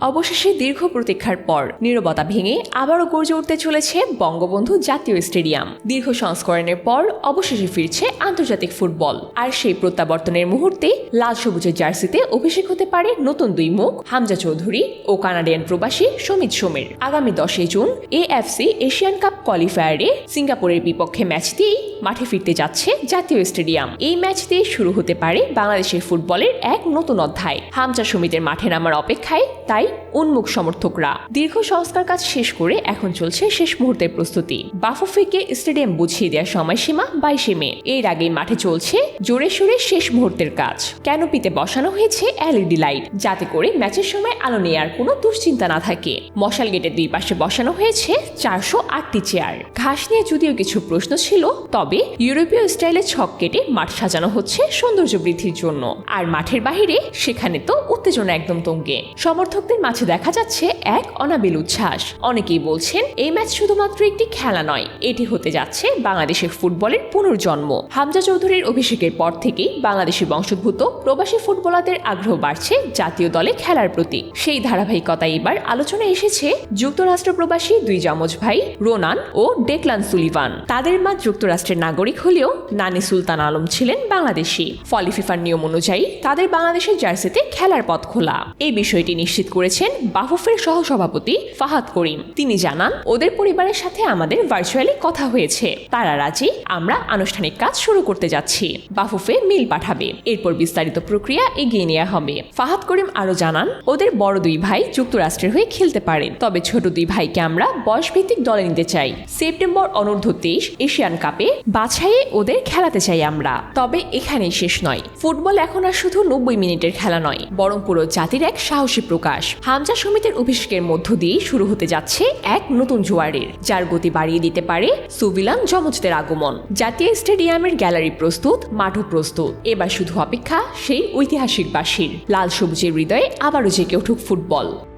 অবশেষে দীর্ঘ প্রতীক্ষার পর নীরবতা ভেঙে আবারও গর্জে উঠতে চলেছে বঙ্গবন্ধু জাতীয় স্টেডিয়াম। দীর্ঘ সংস্করণের পর অবশেষে ফিরছে আন্তর্জাতিক ফুটবল। আর সেই প্রত্যাবর্তনের মুহূর্তে লাল সবুজের জার্সিতে অভিষেক হতে পারে নতুন দুই মুখ, হামজা চৌধুরী ও কানাডিয়ান প্রবাসী সমিত সোমের। আগামী দশই জুন এএফসি এশিয়ান কাপ কোয়ালিফায়ারে সিঙ্গাপুরের বিপক্ষে ম্যাচ দিয়েই মাঠে ফিরতে যাচ্ছে জাতীয় স্টেডিয়াম। এই ম্যাচ দিয়ে শুরু হতে পারে বাংলাদেশের ফুটবলের এক নতুন অধ্যায়। হামজা সমিতের মাঠে নামার অপেক্ষায় তাই উন্মুখ সমর্থকরা। দীর্ঘ সংস্কার কাজ শেষ করে এখন চলছে শেষ মুহূর্তের প্রস্তুতি। বাফুফেকে স্টেডিয়াম বুঝিয়ে দেওয়ার সময়সীমা বাইশে মে। এর আগেই মাঠে চলছে জোরে সোরে শেষ মুহূর্তের কাজ। ক্যানোপিতে বসানো হয়েছে এলইডি লাইট, যাতে করে ম্যাচের সময় আলো নেওয়ার কোনো দুশ্চিন্তা না থাকে। মশাল গেটের দুই পাশে বসানো হয়েছে চারশো আটটি চেয়ার। ঘাস নিয়ে যদিও কিছু প্রশ্ন ছিল, তবে ইউরোপীয় স্টাইলে ছক কেটে মাঠ সাজানো হচ্ছে সৌন্দর্য বৃদ্ধির জন্য। আর মাঠের বাহিরে সেখানে তো উত্তেজনা একদম তঙ্গে। সমর্থকদের মাঝে দেখা যাচ্ছে এক অনাবিল উচ্ছ্বাস। অনেকেই বলছেন, এই ম্যাচ শুধুমাত্র একটি খেলা নয়, এটি হতে যাচ্ছে বাংলাদেশের ফুটবলের পুনর্জন্ম। হামজা চৌধুরীর অভিষেকের পর থেকেই বাংলাদেশি বংশোদ্ভূত প্রবাসী ফুটবলারদের আগ্রহ বাড়ছে জাতীয় দলে খেলার প্রতি। সেই ধারাবাহিকতা এবার আলোচনায় এসেছে যুক্তরাষ্ট্র প্রবাসী দুই যমজ ভাই, রোনান ও ডেকলান সুলিভান। তাদের মা যুক্তরাষ্ট্রের নাগরিক হলেও নানি সুলতান আলম ছিলেন বাংলাদেশি। ফলে ফিফার নিয়ম অনুযায়ী তাদের বাংলাদেশের জার্সিতে খেলার পথ খোলা। এই বিষয়টি নিশ্চিত করেছেন বাফুফের সহসভাপতি ফাহাদ করিম। তিনি জানান, ওদের পরিবারের সাথে আমাদের ভার্চুয়ালি কথা হয়েছে। তারা রাজি, আমরা আনুষ্ঠানিক কাজ শুরু করতে যাচ্ছি। বাফুফে মিল পাঠাবে। এরপর বিস্তারিত প্রক্রিয়া এগিয়ে নেওয়া হবে। ফাহাদ করিম আরও জানান, ওদের বড় দুই ভাই যুক্তরাষ্ট্রের হয়ে খেলতে পারেন। তবে ছোট দুই ভাইকে আমরা বয়সভিত্তিক দলে নিতে চাই। সেপ্টেম্বর অনূর্ধ্ব তেইশ, এশিয়ান কাপে বাছাইয়ে ওদের খেলাতে চাই আমরা। তবে এখানেই শেষ নয়। ফুটবল এখন আর শুধু নব্বই মিনিটের খেলা নয়, বরং পুরো জাতির এক সাহসী প্রকাশ। হামজা সমিতির অভিষেকের মধ্য দিয়েই শুরু হতে যাচ্ছে এক নতুন জোয়ারের, যার গতি বাড়িয়ে দিতে পারে সুবিলান যমজদের আগমন। জাতীয় স্টেডিয়ামের গ্যালারি প্রস্তুত, মাঠও প্রস্তুত। এবার শুধু অপেক্ষা সেই ঐতিহাসিক বাসীর লাল সবুজের হৃদয়ে আবারও জেগে উঠুক ফুটবল।